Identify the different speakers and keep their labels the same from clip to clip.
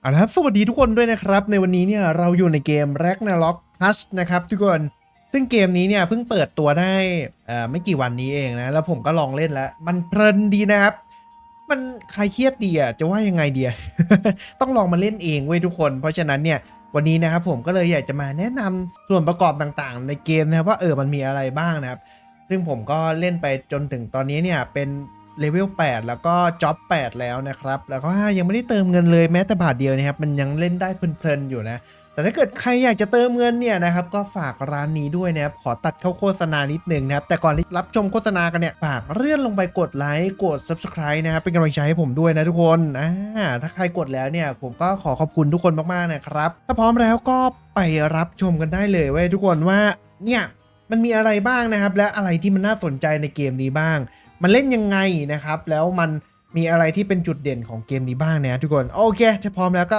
Speaker 1: เอาละครับ สวัสดีทุกคนด้วยนะครับ ในวันนี้เนี่ยเราอยู่ในเกม Ragnarok Hush นะครับทุกคน ซึ่งเกมนี้เนี่ยเพิ่งเปิดตัวได้ไม่กี่วันนี้เองนะ แล้วผมก็ลองเล่นแล้ว มันเพลินดีนะครับ มันคลายเครียดดีอะจะว่ายังไงเดีอะต้องลองมาเล่นเองเว้ยทุกคน เพราะฉะนั้นเนี่ยวันนี้นะครับผมก็เลยอยากจะมาแนะนำส่วนประกอบต่างๆ ในเกมนะครับว่าเออมันมีอะไรบ้างนะครับ ซึ่งผมก็เล่นไปจนถึงตอนนี้เนี่ยเป็น เลเวล8 แล้วก็จ็อบ8 แล้วนะครับ แล้วก็ยังไม่ได้เติมเงินเลยแม้แต่บาทเดียวนะครับ มันยังเล่นได้เพลินๆอยู่นะ แต่ถ้าเกิดใครอยากจะเติมเงินเนี่ยนะครับ ก็ฝากร้านนี้ด้วยนะครับ ขอตัดเข้าโฆษณานิดหนึ่งนะครับ แต่ก่อนที่รับชมโฆษณากันเนี่ย ฝากเลื่อนลงไปกดไลค์ กด subscribe นะครับ เป็นกำลังใจให้ผมด้วยนะทุกคนอ่าถ้าใครกดแล้วเนี่ย ผมก็ขอขอบคุณทุกคนมากๆนะครับ ถ้าพร้อมแล้วก็ไปรับชมกันได้เลยเว้ยทุกคนว่าเนี่ยมันมีอะไรบ้างนะครับ และอะไรที่มันน่าสนใจในเกมนี้บ้าง มันเล่นยังไงนะครับ แล้วมันมีอะไรที่เป็นจุดเด่นของเกมนี้บ้างนะทุกคน โอเค ถ้าพร้อมแล้วก็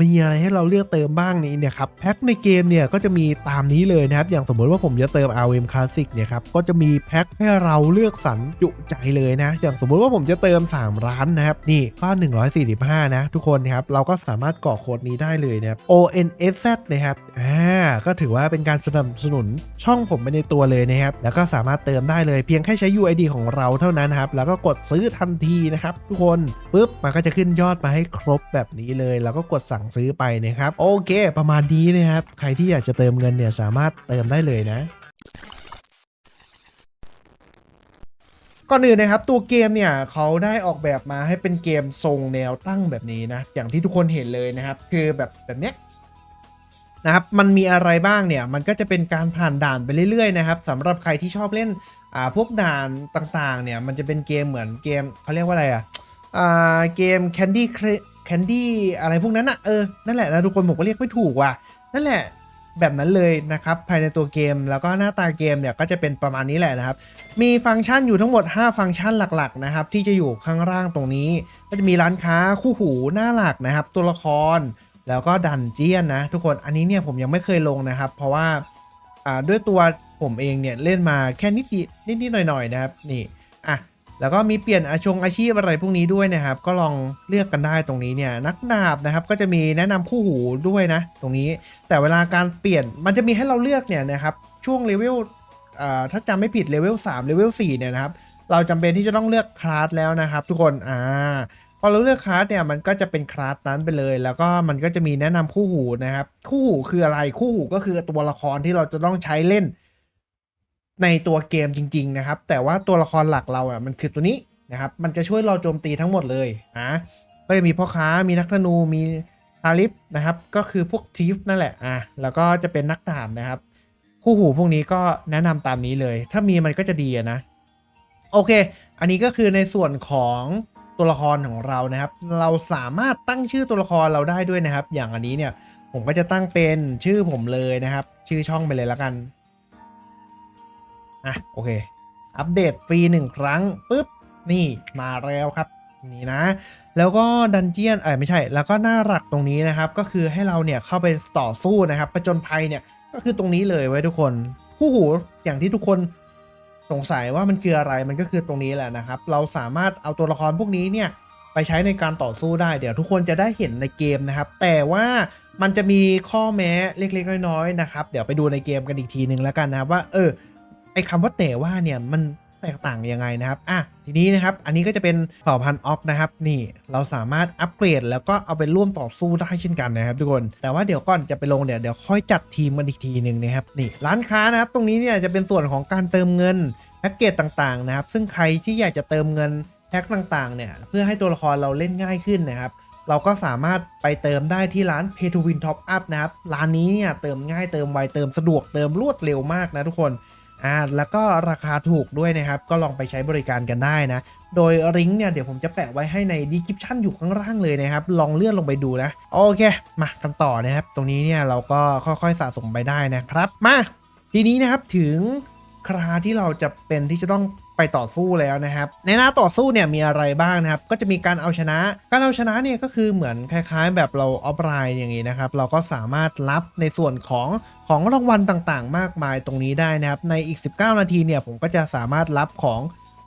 Speaker 1: มีอะไรให้เราเลือกเติมบ้างนี้เนี่ยครับแพ็คในเกมเนี่ยก็จะมีตามนี้เลยนะครับ อย่างสมมติว่าผมจะเติม RM Classic เนี่ยครับก็จะมีแพ็คให้เราเลือกสรรจุใจเลยนะ อย่างสมมุติว่าผมจะเติม 3 ร้านนะครับนี่ก็145 นะ ทุกคนนะครับเราก็สามารถกรอกโค้ดนี้ได้เลยนะครับ ONSZ นะครับอ่า ก็ถือว่าเป็นการสนับสนุนช่องผมไปในตัวเลยนะครับ แล้วก็สามารถเติมได้เลยเพียงแค่ใช้ UID ของเราเท่านั้นนะครับ แล้วก็กดซื้อทันทีนะครับทุกคนปุ๊บมันก็จะขึ้นยอดมาให้ครบแบบนี้เลย แล้วก็กดสั่งซื้อไปนะครับ โอเค ประมาณนี้นะครับ ใครที่อยากจะเติมเงินเนี่ยสามารถเติมได้เลยนะก่อนอื่นนะครับตัวเกมเนี่ยเขาได้ออกแบบมาให้เป็นเกมทรงแนวตั้งแบบนี้นะอย่างที่ทุกคนเห็นเลยนะครับ คือแบบแบบเนี้ย นะครับมันมีอะไรบ้างเนี่ยมันก็จะเป็นการผ่านด่านไปเรื่อยๆนะครับสำหรับใครที่ชอบเล่นอ่าพวกด่านต่างๆเนี่ยมันจะเป็นเกมเหมือนเกมเขาเรียกว่าอะไรอะอ่าเกม Candy Candy อะไรพวกนั้นอะเออนั่นแหละนะทุกคนผมก็เรียกไม่ถูกว่ะนั่นแหละแบบนั้นเลยนะครับภายในตัวเกมแล้วก็หน้าตาเกมเนี่ยก็จะเป็นประมาณนี้แหละนะครับ มีฟังก์ชันอยู่ทั้งหมด 5 ฟังก์ชันหลักๆนะครับที่จะอยู่ข้างล่างตรงนี้ ก็จะมีร้านค้าคู่หูหน้าหลักนะครับ ตัวละคร แล้วก็ดันเจียนนะทุกคนอันนี้เนี่ยผมยังไม่เคยลงนะครับ เพราะว่าอ่าด้วยตัวผมเองเนี่ยเล่นมาแค่นิดๆนิดหน่อยๆนะครับนี่อะแล้วก็มีเปลี่ยนอาชงอาชีพอะไรพวกนี้ด้วยนะครับ ก็ลองเลือกกันได้ตรงนี้เนี่ยนักดาบนะครับก็จะมีแนะนำคู่หูด้วยนะ ตรงนี้ แต่เวลาการเปลี่ยนมันจะมีให้เราเลือกเนี่ยนะครับช่วงเลเวลอ่าถ้าจำไม่ผิดเลเวล3เลเวล4เนี่ยนะครับเราจำเป็นที่จะต้องเลือกคลาสแล้วนะครับ ทุกคนอ่า พอเราเลือกคลาสเนี่ยมันก็จะเป็นคลาสนั้นไปเลย แล้วก็มันก็จะมีแนะนำคู่หูนะครับ คู่หูคืออะไรคู่หูก็คือตัวละครที่เราจะต้องใช้เล่น ในตัวเกมจริง ๆ นะครับ แต่ว่าตัวละครหลักเราอะมันคือตัวนี้นะครับ มันจะช่วยเราโจมตีทั้งหมดเลยอะก็จะมีพ่อค้ามีนักธนูมีฮาริฟนะครับ ก็คือพวกทีฟนั่นแหละอะแล้วก็จะเป็นนักดาบนะครับ คู่หูพวกนี้ก็แนะนำตามนี้เลย ถ้ามีมันก็จะดีะนะ โอเค อันนี้ก็คือในส่วนของ ตัวละครของเรานะครับ เราสามารถตั้งชื่อตัวละครเราได้ด้วยนะครับ อย่างอันนี้เนี่ยผมก็จะตั้งเป็นชื่อผมเลยนะครับ ชื่อช่องไปเลยละกันอะโอเค อัปเดตฟรีหนึ่งครั้งปุ๊บนี่มาแล้วครับนี่นะ แล้วก็ดันเจียนเออไม่ใช่ แล้วก็หน้าหลักตรงนี้นะครับ ก็คือให้เราเนี่ยเข้าไปต่อสู้นะครับประจนภัยเนี่ยก็คือตรงนี้เลยไว้ทุกคนคู่หูอย่างที่ทุกคน สงสัยว่ามันคืออะไรมันก็คือตรงนี้แหละนะครับ เราสามารถเอาตัวละครพวกนี้เนี่ยไปใช้ในการต่อสู้ได้เดี๋ยวทุกคนจะได้เห็นในเกมนะครับ แต่ว่ามันจะมีข้อแม้เล็กๆน้อยๆนะครับ เดี๋ยวไปดูในเกมกันอีกทีนึงแล้วกันนะครับว่า เออไอคำว่าแต่ว่าเนี่ยมัน แตกต่างยังไงนะครับอะทีนี้นะครับอันนี้ก็จะเป็นเผ่าพันธุ์ออฟนะครับนี่เราสามารถอัปเกรด แล้วก็เอาไปร่วมต่อสู้ได้เช่นกันนะครับทุกคน แต่ว่าเดี๋ยวก่อนจะไปลงเดี๋ยวเดี๋ยวค่อยจัดทีมกันอีกทีหนึ่งนะครับนี่ร้านค้านะครับตรงนี้เนี่ยจะเป็นส่วนของการเติมเงินแพ็กเกจต่างๆนะครับ ซึ่งใครที่อยากจะเติมเงินแพ็กต่างๆเนี่ยเพื่อให้ตัวละครเราเล่นง่ายขึ้นนะครับเราก็สามารถไปเติมได้ที่ร้าน Pay to Win Top Up นะครับ ร้านนี้เนี่ยเติมง่ายเติมไวเติมสะดวกเติมรวดเร็วมากนะทุกคน อ่าแล้วก็ราคาถูกด้วยนะครับ ก็ลองไปใช้บริการกันได้นะ โดยลิงก์เนี่ยเดี๋ยวผมจะแปะไว้ให้ในดีคริปชั่นอยู่ข้างล่างเลยนะครับ ลองเลื่อนลงไปดูนะ โอเค มากันต่อนะครับ ตรงนี้เนี่ยเราก็ค่อยๆสะสมไปได้นะครับ มา ทีนี้นะครับถึงคราที่เราจะเป็นที่จะต้อง ไปต่อสู้แล้วนะครับ ในหน้าต่อสู้เนี่ยมีอะไรบ้างนะครับ ก็จะมีการเอาชนะ การเอาชนะเนี่ยก็คือเหมือนคล้ายๆ แบบเราออฟไลน์อย่างนี้นะครับ เราก็สามารถรับในส่วนของของรางวัลต่างๆ มากมายตรงนี้ได้นะครับ ในอีก 19 นาทีเนี่ยผมก็จะสามารถรับของ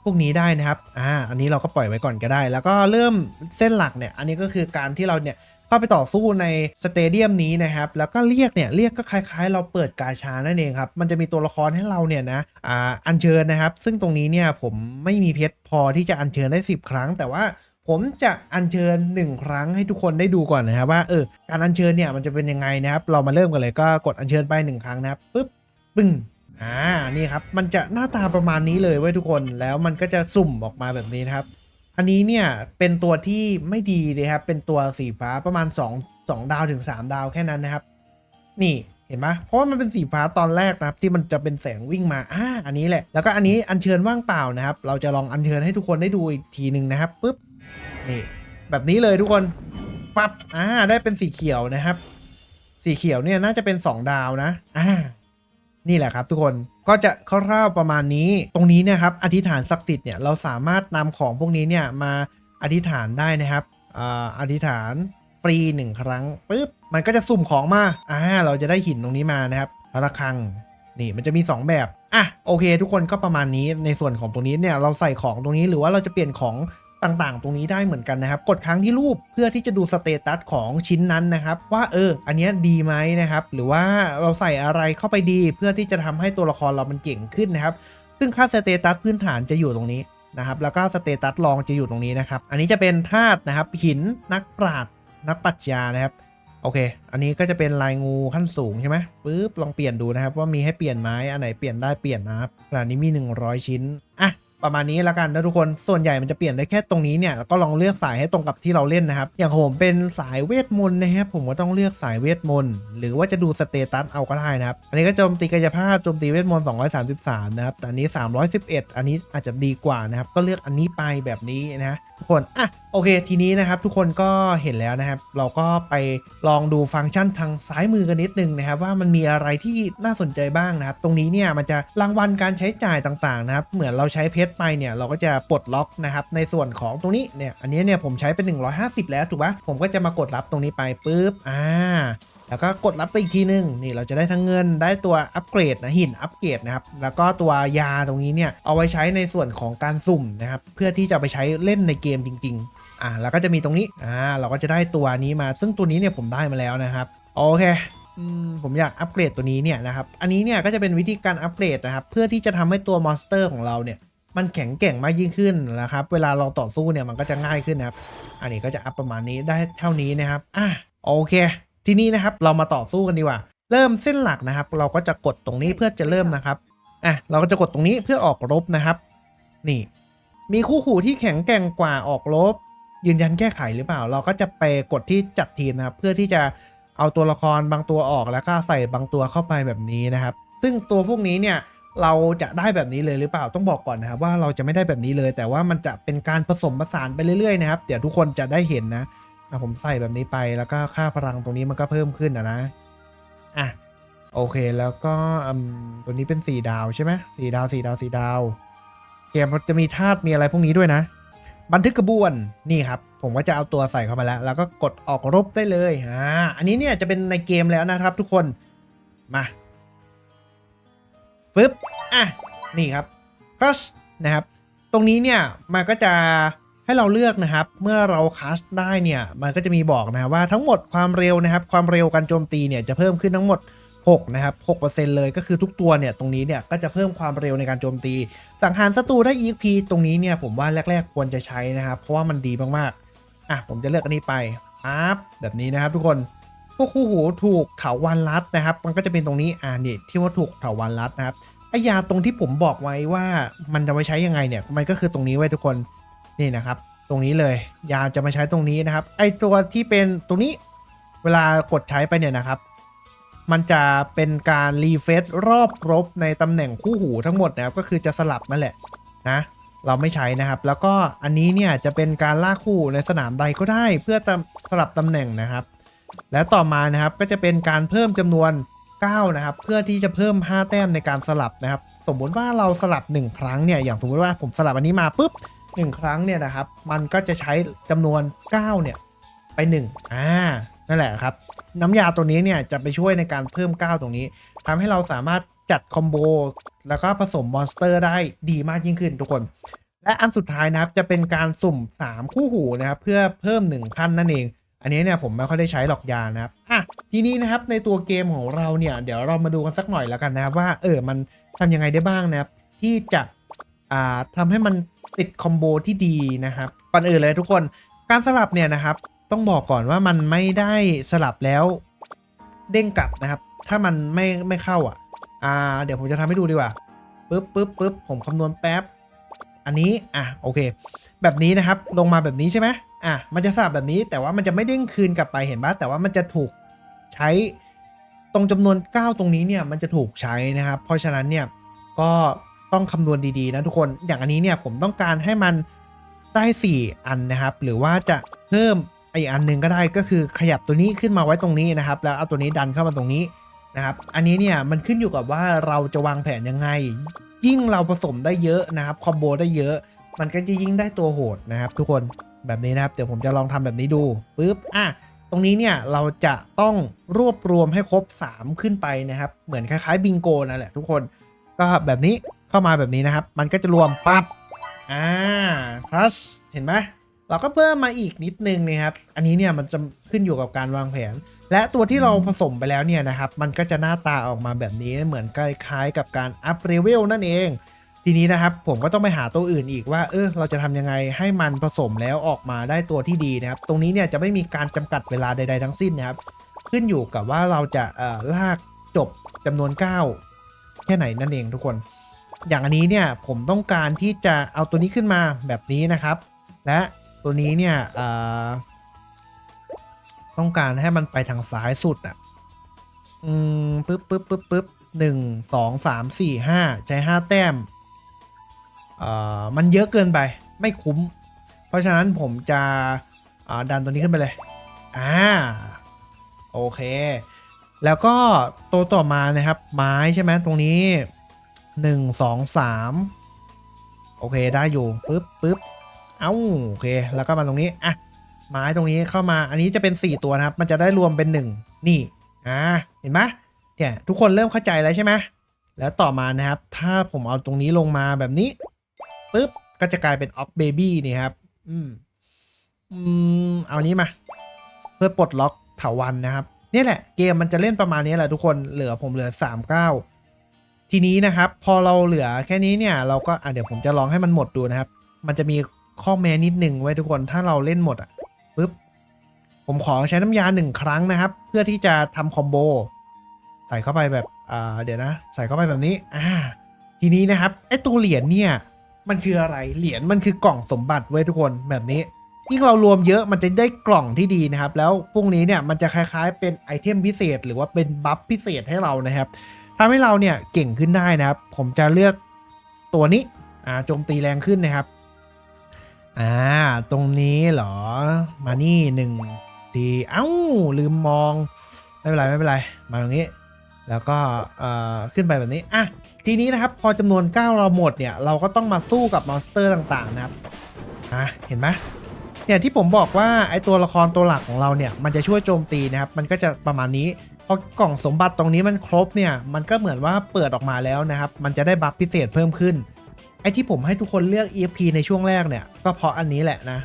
Speaker 1: พวกนี้ได้นะครับ อ่า อันนี้เราก็ปล่อยไว้ก่อนก็ได้ แล้วก็เริ่มเส้นหลักเนี่ย อันนี้ก็คือการที่เราเนี่ย เข้าไปต่อสู้ในสเตเดียมนี้นะครับ แล้วก็เรียกเนี่ยเรียกก็คล้ายๆ เราเปิดกาชานั่นเองครับ มันจะมีตัวละครให้เราเนี่ยนะอ่าอัญเชิญนะครับ ซึ่งตรงนี้เนี่ยผมไม่มีเพชรพอที่จะอัญเชิญได้ 10 ครั้ง แต่ว่าผมจะอัญเชิญ 1 ครั้งให้ทุกคนได้ดูก่อนนะครับว่าเออการอัญเชิญเนี่ยมันจะเป็นยังไงนะครับ เรามาเริ่มกันเลยก็กดอัญเชิญไป 1 ครั้งนะครับปึ๊บปึ้งอ่านี่ครับมันจะหน้าตาประมาณนี้เลยเว้ยทุกคนแล้วมันก็จะสุ่มออกมาแบบนี้นะครับ อันนี้เนี่ยเป็นตัวที่ไม่ดีเลยครับ เป็นตัวสีฟ้าประมาณ 2 2 ดาวถึง 3 ดาวแค่นั้นนะครับ นี่เห็นไหมเพราะว่ามันเป็นสีฟ้าตอนแรกนะครับ ที่มันจะเป็นแสงวิ่งมาอ่าอันนี้แหละ แล้วก็อันนี้อัญเชิญว่างเปล่านะครับ เราจะลองอัญเชิญให้ทุกคนได้ดูอีกทีหนึ่งนะครับปุ๊บนี่แบบนี้เลยทุกคนปั๊บอ่าได้เป็นสีเขียวนะครับ สีเขียวเนี่ยน่าจะเป็น 2 ดาวนะอ่า นี่แหละครับทุกคนก็จะคร่าวๆประมาณนี้ ตรงนี้เนะครับอธิษฐานศักดิ์สิทธิ์เนี่ยเราสามารถนำของพวกนี้เนี่ยมาอธิษฐานได้นะครับออธิษฐานฟรีหนึ่งครั้งปุ๊บมันก็จะสุ่มของมาอ่าเราจะได้หินตรงนี้มานะครับแล้วระฆังนี่มันจะมี 2 แบบอะโอเค ทุกคนก็ประมาณนี้ในส่วนของตรงนี้เนี่ยเราใส่ของตรงนี้หรือว่าเราจะเปลี่ยนของ ต่างๆ ตรงนี้ได้เหมือนกันนะครับ กดครั้งที่รูปเพื่อที่จะดูสเตตัสของชิ้นนั้นนะครับ ว่าเออ อันนี้ดีไหมนะครับ หรือว่าเราใส่อะไรเข้าไปดี เพื่อที่จะทำให้ตัวละครเรามันเก่งขึ้นนะครับ ซึ่งค่าสเตตัสพื้นฐานจะอยู่ตรงนี้นะครับ แล้วก็สเตตัสรองจะอยู่ตรงนี้นะครับ อันนี้จะเป็นธาตุนะครับ หินนักปราชญ์นักปรัชญานะครับโอเค อันนี้ก็จะเป็นลายงูขั้นสูงใช่ไหมปึ๊บ ลองเปลี่ยนดูนะครับ ว่ามีให้เปลี่ยนไหมอันไหนเปลี่ยนได้เปลี่ยนนะครับขณะนี้มี 100 ชิ้น อะ ประมาณนี้แล้วกันนะทุกคนส่วนใหญ่มันจะเปลี่ยนได้แค่ตรงนี้เนี่ยแล้วก็ลองเลือกสายให้ตรงกับที่เราเล่นนะครับ อย่างผมเป็นสายเวทมนต์นะครับผมก็ต้องเลือกสายเวทมนต์หรือว่าจะดูสเตตัสเอาก็ได้นะครับ อันนี้ก็โจมตีกายภาพโจมตีเวทมนต์233 นะครับแต่อันนี้ 311 อันนี้อาจจะดีกว่านะครับก็เลือกอันนี้ไปแบบนี้นะ ทุกคน อะ โอเค ทีนี้นะครับ ทุกคนก็เห็นแล้วนะครับ เราก็ไปลองดูฟังก์ชันทางซ้ายมือกันนิดนึงนะครับ ว่ามันมีอะไรที่น่าสนใจบ้างนะครับ ตรงนี้เนี่ยมันจะรางวัลการใช้จ่ายต่างๆนะครับ เหมือนเราใช้เพชรไปเนี่ยเราก็จะปลดล็อกนะครับ ในส่วนของตรงนี้เนี่ย อันนี้เนี่ยผมใช้เป็น 150 แล้วถูกปะผมก็จะมากดรับตรงนี้ไปปุ๊บ อ่าแล้วก็กดรับไปอีกทีนึงนี่เราจะได้ทั้งเงินได้ตัวอัปเกรดนะหินอัปเกรดนะครับแล้วก็ตัวยาตรงนี้เนี่ยเอาไว้ใช้ในส่วนของการสุ่มนะครับเพื่อที่จะไปใช้เล่นในเกมจริง ๆอ่าแล้วก็จะมีตรงนี้อ่าเราก็จะได้ตัวนี้มา ซึ่งตัวนี้เนี่ยผมได้มาแล้วนะครับโอเคผมอยากอัปเกรดตัวนี้เนี่ยนะครับ อันนี้เนี่ยก็จะเป็นวิธีการอัปเกรดนะครับ เพื่อที่จะทำให้ตัวมอนสเตอร์ของเราเนี่ย มันแข็งแกร่งมากยิ่งขึ้นนะครับ เวลาเราต่อสู้เนี่ยมันก็จะง่ายขึ้นนะครับ อันนี้ก็จะอัพประมาณนี้ได้เท่านี้นะครับ อะโอเค ทีนี้นะครับเรามาต่อสู้กันดีกว่า เริ่มเส้นหลักนะครับ เราก็จะกดตรงนี้เพื่อจะเริ่มนะครับอะเราก็จะกดตรงนี้เพื่อออกรบนะครับ นี่ มีคู่ขู่ที่แข็งแกร่งกว่าออกรบ ยืนยันแก้ไขหรือเปล่า เราก็จะไปกดที่จัดทีมนะครับ เพื่อที่จะเอาตัวละครบางตัวออกแล้วก็ใส่บางตัวเข้าไปแบบนี้นะครับ ซึ่งตัวพวกนี้เนี่ยเราจะได้แบบนี้เลยหรือเปล่าต้องบอกก่อนนะครับ ว่าเราจะไม่ได้แบบนี้เลย แต่ว่ามันจะเป็นการผสมผสานไปเรื่อยๆนะครับ เดี๋ยวทุกคนจะได้เห็นนะ อะผมใส่แบบนี้ไปแล้วก็ค่าพลังตรงนี้มันก็เพิ่มขึ้นนะนะ อะ โอเคแล้วก็ตัวนี้เป็นสีดาวใช่ไหมสี่ดาวสี่ดาวสี่ดาว เกมจะมีธาตุมีอะไรพวกนี้ด้วยนะ บันทึกกระบวนนี่ครับ ผมก็จะเอาตัวใส่เข้ามาแล้ว แล้วก็กดออกรบได้เลยอ่าอันนี้เนี่ยจะเป็นในเกมแล้วนะครับทุกคนมาฟึบอะนี่ครับคัสนะครับ ตรงนี้เนี่ยมันก็จะ ให้เราเลือกนะครับ เมื่อเราคัสได้เนี่ยมันก็จะมีบอกนะครับว่าทั้งหมดความเร็วนะครับ ความเร็วการโจมตีเนี่ยจะเพิ่มขึ้นทั้งหมด6นะครับ6%เลยก็คือทุกตัวเนี่ยตรงนี้เนี่ยก็จะเพิ่มความเร็วในการโจมตี สังหารศัตรูได้ EXP ตรงนี้เนี่ยผมว่าแรก ๆ ควรจะใช้นะครับ เพราะว่ามันดีมากๆอะผมจะเลือกอันนี้ไปปั๊บแบบนี้นะครับทุกคนพวกคู่หูถูกเถาวันรัดนะครับ มันก็จะเป็นตรงนี้อ่านี่ที่ว่าถูกเถาวันรัดนะครับไอยาตรงที่ผมบอกไว้ว่ามันจะไว้ใช้ยังไงเนี่ยมันก็คือตรงนี้ไว้ทุกคน นี่นะครับ ตรงนี้เลย ยาจะมาใช้ตรงนี้นะครับ ไอตัวที่เป็นตรงนี้เวลากดใช้ไปเนี่ยนะครับ มันจะเป็นการรีเฟซรอบรบในตำแหน่งคู่หูทั้งหมดนะครับ ก็คือจะสลับนั่นแหละนะ เราไม่ใช้นะครับ แล้วก็อันนี้เนี่ยจะเป็นการลากคู่ในสนามใดก็ได้เพื่อสลับตำแหน่งนะครับ และต่อมานะครับก็จะเป็นการเพิ่มจำนวน 9 นะครับ เพื่อที่จะเพิ่ม 5 แต้มในการสลับนะครับ สมมุติว่าเราสลับ 1 ครั้งเนี่ย อย่างสมมุติว่าผมสลับอันนี้มาปุ๊บ 1 ครั้งเนี่ยนะครับ มันก็จะใช้จำนวน 9 เนี่ย ไป 1 อ่า นั่นแหละครับ น้ำยาตัวนี้เนี่ยจะไปช่วยในการเพิ่ม 9 ตรงนี้ทำให้เราสามารถจัดคอมโบแล้วก็ผสมมอนสเตอร์ได้ดีมากยิ่งขึ้นทุกคน และอันสุดท้ายนะครับจะเป็นการสุ่ม 3 คู่หูนะครับ เพื่อเพิ่ม 1 ขั้นนั่นเอง อันนี้เนี่ยผมไม่ค่อยได้ใช้หรอกยานะครับอะทีนี้นะครับในตัวเกมของเราเนี่ยเดี๋ยวเรามาดูกันสักหน่อยแล้วกันนะครับว่าเออมันทำยังไงได้บ้างนะครับที่จะอ่าทำให้มัน ติดคอมโบที่ดีนะครับ ก่อนอื่นเลยทุกคนการสลับเนี่ยนะครับ ต้องบอกก่อนว่ามันไม่ได้สลับแล้วเด้งกลับนะครับ ถ้ามันไม่ไม่เข้าอะอ่าเดี๋ยวผมจะทำให้ดูดีกว่าปึ๊บปึ๊บปึ๊บผมคำนวณแป๊บ อันนี้อะโอเค แบบนี้นะครับลงมาแบบนี้ใช่ไหมอะมันจะสลับแบบนี้แต่ว่ามันจะไม่เด้งคืนกลับไปเห็นปะแต่ว่ามันจะถูกใช้ตรงจำนวน 9 ตรงนี้เนี่ยมันจะถูกใช้นะครับ เพราะฉะนั้นเนี่ยก็ ต้องคำนวณดีๆนะทุกคนอย่างอันนี้เนี่ยผมต้องการให้มันได้ 4 อันนะครับ หรือว่าจะเพิ่มอีกอันหนึ่งก็ได้ก็คือขยับตัวนี้ขึ้นมาไว้ตรงนี้นะครับ แล้วเอาตัวนี้ดันเข้ามาตรงนี้นะครับ อันนี้เนี่ยมันขึ้นอยู่กับว่าเราจะวางแผนยังไง ยิ่งเราผสมได้เยอะนะครับคอมโบได้เยอะ มันก็จะยิ่งได้ตัวโหดนะครับ ทุกคนแบบนี้นะครับ เดี๋ยวผมจะลองทำแบบนี้ดูปุ๊บอะตรงนี้เนี่ยเราจะต้องรวบรวมให้ครบ 3 ขึ้นไปนะครับ เหมือนคล้ายๆบิงโกนั่นแหละทุกคน ก็แบบนี้ เข้ามาแบบนี้นะครับ มันก็จะรวมปั๊บอ่าคลัชเห็นไหมเราก็เพิ่มมาอีกนิดนึงนะครับ อันนี้เนี่ยมันจะขึ้นอยู่กับการวางแผน และตัวที่เราผสมไปแล้วเนี่ยนะครับ มันก็จะหน้าตาออกมาแบบนี้เหมือนคล้ายๆกับการอัพเลเวลนั่นเอง ทีนี้นะครับผมก็ต้องไปหาตัวอื่นอีกว่า เออเราจะทำยังไงให้มันผสมแล้วออกมาได้ตัวที่ดีนะครับ ตรงนี้เนี่ยจะไม่มีการจำกัดเวลาใด ๆ ทั้งสิ้นนะครับ ขึ้นอยู่กับว่าเราจะเอ่อลากจบจำนวน 9 แค่ไหนนั่นเองทุกคน อย่างอันนี้เนี่ยผมต้องการที่จะเอาตัวนี้ขึ้นมาแบบนี้นะครับ และตัวนี้เนี่ยต้องการให้มันไปทางซ้ายสุดอะ อืมปึ๊บปึ๊บปึ๊บปึ๊บหนึ่งสองสามสี่ห้าใช้ห้าแต้มเอ่อมันเยอะเกินไปไม่คุ้ม เพราะฉะนั้นผมจะดันตัวนี้ขึ้นไปเลย อ่า โอเค แล้วก็ตัวต่อมานะครับ ไม้ใช่ไหมตรงนี้ 1 2 3โอเคได้อยู่ปึ๊บปึ๊บเอ้าโอเค แล้วก็มาตรงนี้อะไม้ตรงนี้เข้ามาอันนี้จะเป็น 4 ตัวนะครับ มันจะได้รวมเป็น 1 นี่อ่าเห็นไหมเนี่ยทุกคนเริ่มเข้าใจแล้วใช่ไหมแล้วต่อมานะครับ ถ้าผมเอาตรงนี้ลงมาแบบนี้ปุ๊บก็จะกลายเป็นออฟเบบี้นี่ครับ อืมอืมเอานี้มา เพื่อปลดล็อกเถาวันนะครับ นี่แหละเกมมันจะเล่นประมาณนี้แหละทุกคนเหลือผมเหลือ39 ทีนี้นะครับ พอเราเหลือแค่นี้เนี่ยเราก็อะเดี๋ยวผมจะลองให้มันหมดดูนะครับ มันจะมีข้อแม้นิดหนึ่งไว้ทุกคนถ้าเราเล่นหมดอะปุ๊บผมขอใช้น้ำยาหนึ่งครั้งนะครับ เพื่อที่จะทำคอมโบใส่เข้าไปแบบอ่าเดี๋ยวนะ ใส่เข้าไปแบบนี้อ่าทีนี้นะครับไอตัวเหรียญเนี่ยมันคืออะไรเหรียญมันคือกล่องสมบัติไว้ทุกคนแบบนี้ยิ่งเรารวมเยอะมันจะได้กล่องที่ดีนะครับ แล้วพวกนี้เนี่ยมันจะคล้ายๆเป็นไอเทมพิเศษ หรือว่าเป็นบัฟพิเศษให้เรานะครับ ทำให้เราเนี่ยเก่งขึ้นได้นะครับ ผมจะเลือกตัวนี้อ่าโจมตีแรงขึ้นนะครับอ่าตรงนี้เหรอมานี่หนึ่งทีเอ้าลืมมองไม่เป็นไรไม่เป็นไรมาตรงนี้ แล้วก็เอ่อขึ้นไปแบบนี้อะทีนี้นะครับพอจำนวน9เราหมดเนี่ยเราก็ต้องมาสู้กับมอนสเตอร์ต่างๆนะครับอะเห็นไหมเนี่ยที่ผมบอกว่าไอตัวละครตัวหลักของเราเนี่ยมันจะช่วยโจมตีนะครับ มันก็จะประมาณนี้ พอกล่องสมบัติตรงนี้มันครบเนี่ยมันก็เหมือนว่าเปิดออกมาแล้วนะครับ มันจะได้บัฟพิเศษเพิ่มขึ้น ไอที่ผมให้ทุกคนเลือก EFP ในช่วงแรกเนี่ยก็เพราะอันนี้แหละนะ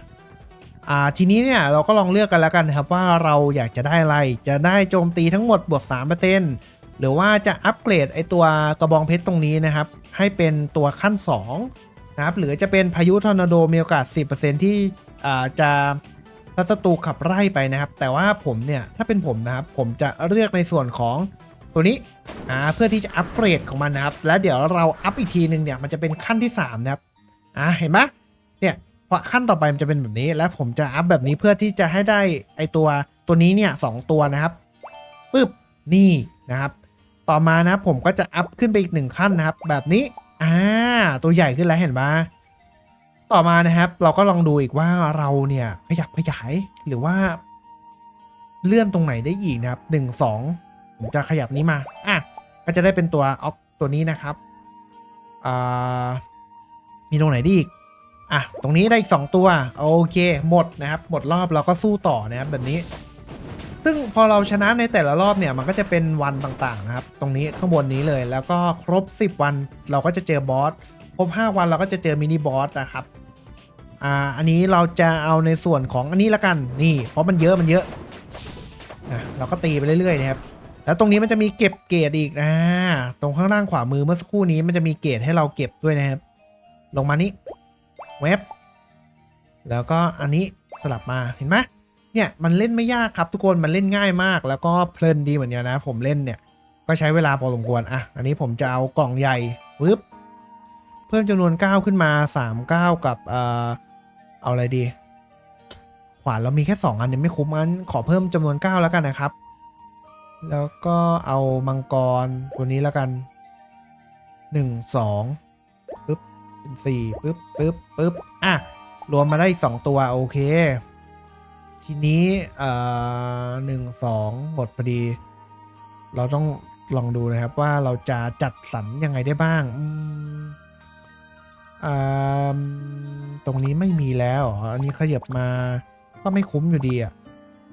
Speaker 1: อ่าทีนี้เนี่ยเราก็ลองเลือกกันแล้วกันนะครับว่าเราอยากจะได้อะไร จะได้โจมตีทั้งหมดบวก 3%หรือว่าจะอัปเกรดไอตัวกระบองเพชรตรงนี้นะครับ ให้เป็นตัวขั้น2นะครับหรือจะเป็นพายุทอร์นาโดมีโอกาส 10%ที่อ่าจะ รัศัตรูขับไล่ไปนะครับ แต่ว่าผมเนี่ยถ้าเป็นผมนะครับ ผมจะเลือกในส่วนของตัวนี้อ่าเพื่อที่จะอัปเกรดของมันนะครับ แล้วเดี๋ยวเราอัพอีกทีหนึ่งเนี่ยมันจะเป็นขั้นที่3นะครับอ่าเห็นไหมเนี่ยพอขั้นต่อไปมันจะเป็นแบบนี้ แล้วผมจะอัพแบบนี้เพื่อที่จะให้ได้ไอตัวตัวนี้เนี่ยสองตัวนะครับปึ๊บนี่นะครับ ต่อมานะครับผมก็จะอัพขึ้นไปอีกหนึ่งขั้นนะครับ แบบนี้อ่าตัวใหญ่ขึ้นแล้วเห็นปะ ต่อมานะครับ เราก็ลองดูอีกว่าเราเนี่ยขยับขยายหรือว่า เลื่อนตรงไหนได้อีกนะครับหนึ่งสองผมจะขยับนี้มาอะก็จะได้เป็นตัวออฟตัวนี้นะครับอ่ามีตรงไหนได้อีกอะตรงนี้ได้อีกสองตัวโอเคหมดนะครับ หมดรอบเราก็สู้ต่อนะครับแบบนี้ ซึ่งพอเราชนะในแต่ละรอบเนี่ยมันก็จะเป็นวันต่างๆนะครับ ตรงนี้ข้างบนนี้เลยแล้วก็ครบ 10 วันเราก็จะเจอบอสครบ 5 วันเราก็จะเจอมินิบอสนะครับ อ่าอันนี้เราจะเอาในส่วนของอันนี้ละกันนี่ เพราะมันเยอะมันเยอะนะเราก็ตีไปเรื่อยๆนะครับแล้วตรงนี้มันจะมีเก็บเกรดอีกอ่าตรงข้างล่างขวามือเมื่อสักครู่นี้มันจะมีเกรดให้เราเก็บด้วยนะครับ ลงมานี้เว็บแล้วก็อันนี้สลับมาเห็นไหมเนี่ยมันเล่นไม่ยากครับทุกคนมันเล่นง่ายมาก แล้วก็เพลินดีเหมือนกันนะ ผมเล่นเนี่ยก็ใช้เวลาพอสมควรอะอันนี้ผมจะเอากล่องใหญ่ปึ๊บเพิ่มจำนวน 9 ขึ้นมา 3 9 กับเอ่อ เอาอะไรดี ขวานเรามีแค่ 2 อันเนี่ยไม่คุ้มงั้นขอเพิ่มจำนวน 9 แล้วกันนะครับ แล้วก็เอามังกรตัวนี้แล้วกัน 1 2ปึ๊บเป็น4ปึ๊บปึ๊บปึ๊บอะ รวมมาได้อีกสองตัว โอเค ทีนี้เอ่อหนึ่งสองหมดพอดี เราต้องลองดูนะครับว่าเราจะจัดสรรยังไงได้บ้างอืม ตรงนี้ไม่มีแล้วอันนี้ขยับมาก็ไม่คุ้มอยู่ดีอะ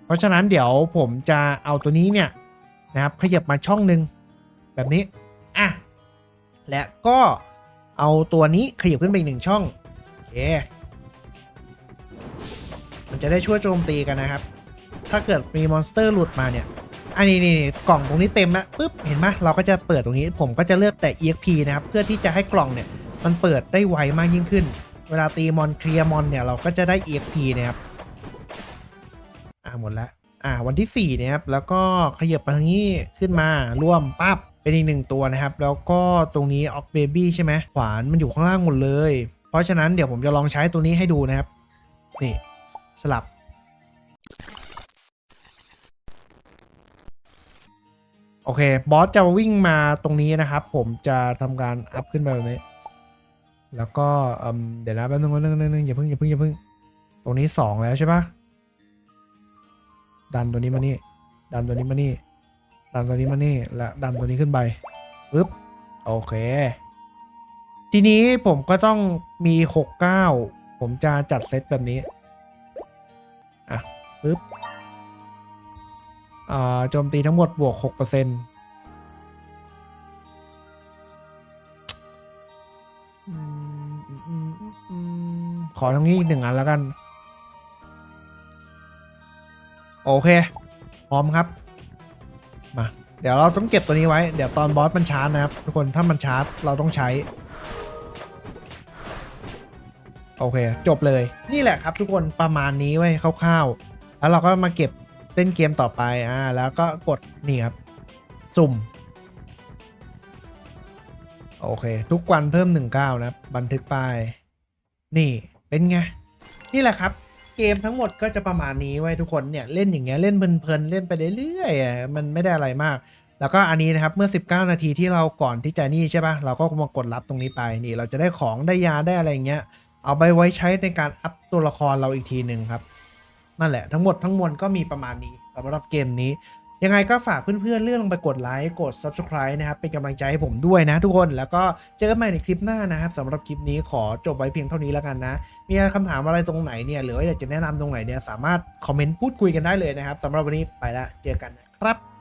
Speaker 1: เพราะฉะนั้นเดี๋ยวผมจะเอาตัวนี้เนี่ยนะครับขยับมาช่องหนึ่งแบบนี้อะและก็เอาตัวนี้ขยับขึ้นไปอีกหนึ่งช่องโอเคมันจะได้ช่วยโจมตีกันนะครับ ถ้าเกิดมีมอนสเตอร์หลุดมาเนี่ยอันนี้นี่นี่กล่องตรงนี้เต็มแล้วปุ๊บเห็นไหมเราก็จะเปิดตรงนี้ผมก็จะเลือกแต่ EXP นะครับเพื่อที่จะให้กล่องเนี่ย มันเปิดได้ไวมากยิ่งขึ้น เวลาตีมอนเคลียร์มอนเนี่ยเราก็จะได้ EXP นะครับ อ่าหมดล้วอ่าวันที่4เนี่ยครับแล้วก็ขยับไปทางนี้ขึ้นมาร่วมปั๊บเป็นอีกหนึ่งตัวนะครับ แล้วก็ตรงนี้ออกเบบี้ใช่ไหมขวานมันอยู่ข้างล่างหมดเลย เพราะฉะนั้นเดี๋ยวผมจะลองใช้ตัวนี้ให้ดูนะครับ นี่ สลับ โอเค บอสจะวิ่งมาตรงนี้นะครับ ผมจะทำการอัพขึ้นไปแบบนี้ แล้วก็เดี๋ยวนะแป๊บนึงแป๊บนึงแป๊บนึงอย่าเพิ่งอย่าเพิ่งอย่าเพิ่ง ตรงนี้สองแล้วใช่ปะดันตัวนี้มานี่ ดันตัวนี้มานี่ ดันตัวนี้มานี่ และดันตัวนี้ขึ้นไปปึ๊บ โอเค ทีนี้ผมก็ต้องมีหกเก้าผมจะจัดเซตแบบนี้ อะปึ๊บ อ่าโจมตีทั้งหมดบวกหกเปอร์เซ็นต์ อตรงนี้อีกหนึ่งอันแล้วกัน โอเค พร้อมครับ มา เดี๋ยวเราต้องเก็บตัวนี้ไว้ เดี๋ยวตอนบอสมันชาร์จนะครับ ทุกคน ถ้ามันชาร์จเราต้องใช้ โอเค จบเลย นี่แหละครับทุกคน ประมาณนี้ไว้คร่าวๆ แล้วเราก็มาเก็บเล่นเกมต่อไป อ่า แล้วก็กดนี่ครับ สุ่ม โอเค ทุกวันเพิ่ม 19 นะครับ บันทึกไป นี่ เป็นไง นี่แหละครับ เกมทั้งหมดก็จะประมาณนี้ไว้ทุกคนเนี่ยเล่นอย่างเงี้ยเล่นเพลินๆเล่นไปเรื่อยๆมันไม่ได้อะไรมาก แล้วก็อันนี้นะครับเมื่อ 19 นาทีที่เราก่อนที่จะนี่ใช่ปะเราก็มากดรับตรงนี้ไปนี่ เราจะได้ของได้ยาได้อะไรเงี้ยเอาไปไว้ใช้ในการอัพตัวละครเราอีกทีหนึ่งครับ นั่นแหละทั้งหมดทั้งมวลก็มีประมาณนี้สำหรับเกมนี้ ยังไงก็ฝากเพื่อนๆเลื่อนลงไปกดไลค์กด Subscribe นะครับเป็นกำลังใจให้ผมด้วยนะทุกคนแล้วก็เจอกันใหม่ในคลิปหน้านะครับสำหรับคลิปนี้ขอจบไว้เพียงเท่านี้แล้วกันนะ มีคำถามอะไรตรงไหนเนี่ยหรือว่าอยากจะแนะนำตรงไหนเนี่ยสามารถคอมเมนต์พูดคุยกันได้เลยนะครับสำหรับวันนี้ไปละเจอกันนะครับ